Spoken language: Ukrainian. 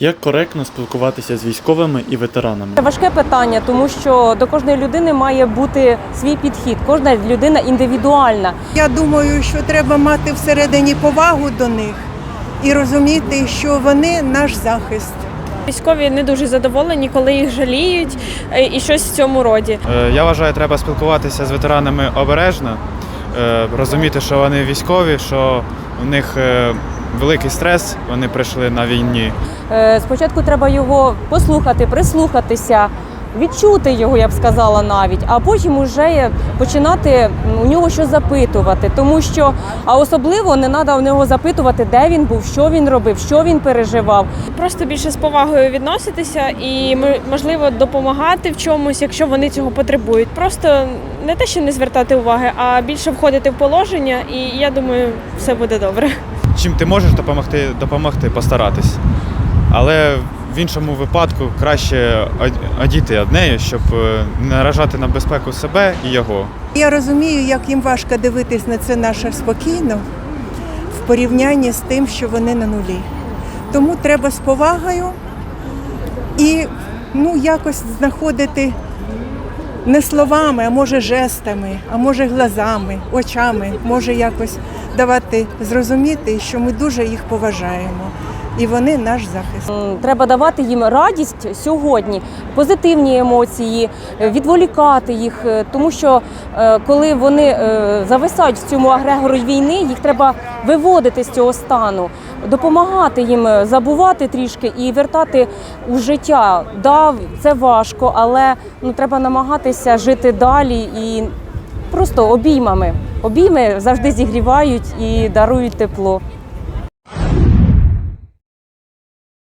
Як коректно спілкуватися з військовими і ветеранами? Це важке питання, тому що до кожної людини має бути свій підхід. Кожна людина індивідуальна. Я думаю, що треба мати всередині повагу до них і розуміти, що вони наш захист. Військові не дуже задоволені, коли їх жаліють е, і щось в цьому роді. Е, Я вважаю, треба спілкуватися з ветеранами обережно, е, розуміти, що вони військові, що у них великий стрес, вони прийшли на війні. Е, Спочатку треба його послухати, прислухатися, відчути його, я б сказала навіть, а потім уже починати у нього щось запитувати. Тому що, а особливо не треба у нього запитувати, де він був, що він робив, що він переживав. Просто більше з повагою відноситися і можливо допомагати в чомусь, якщо вони цього потребують. Просто не те, що не звертати уваги, а більше входити в положення, і я думаю, все буде добре. Чим ти можеш допомогти, допомогти, постаратись. Але в іншому випадку краще од- одіти однею, щоб е, не наражати на безпеку себе і його. Я розумію, як їм важко дивитись на це наше спокійно в порівнянні з тим, що вони на нулі. Тому треба з повагою і ну, якось знаходити не словами, а може жестами, а може глазами, очами, може якось давати зрозуміти, що ми дуже їх поважаємо. І вони наш захист. Треба давати їм радість сьогодні, позитивні емоції, е, відволікати їх, е, тому що е, коли вони е, зависають в цьому агрегорі війни, їх треба виводити з цього стану, допомагати їм е, забувати трішки і вертати у життя. Да, це важко, але ну треба намагатися жити далі і просто обіймами. Обійми завжди зігрівають і дарують тепло.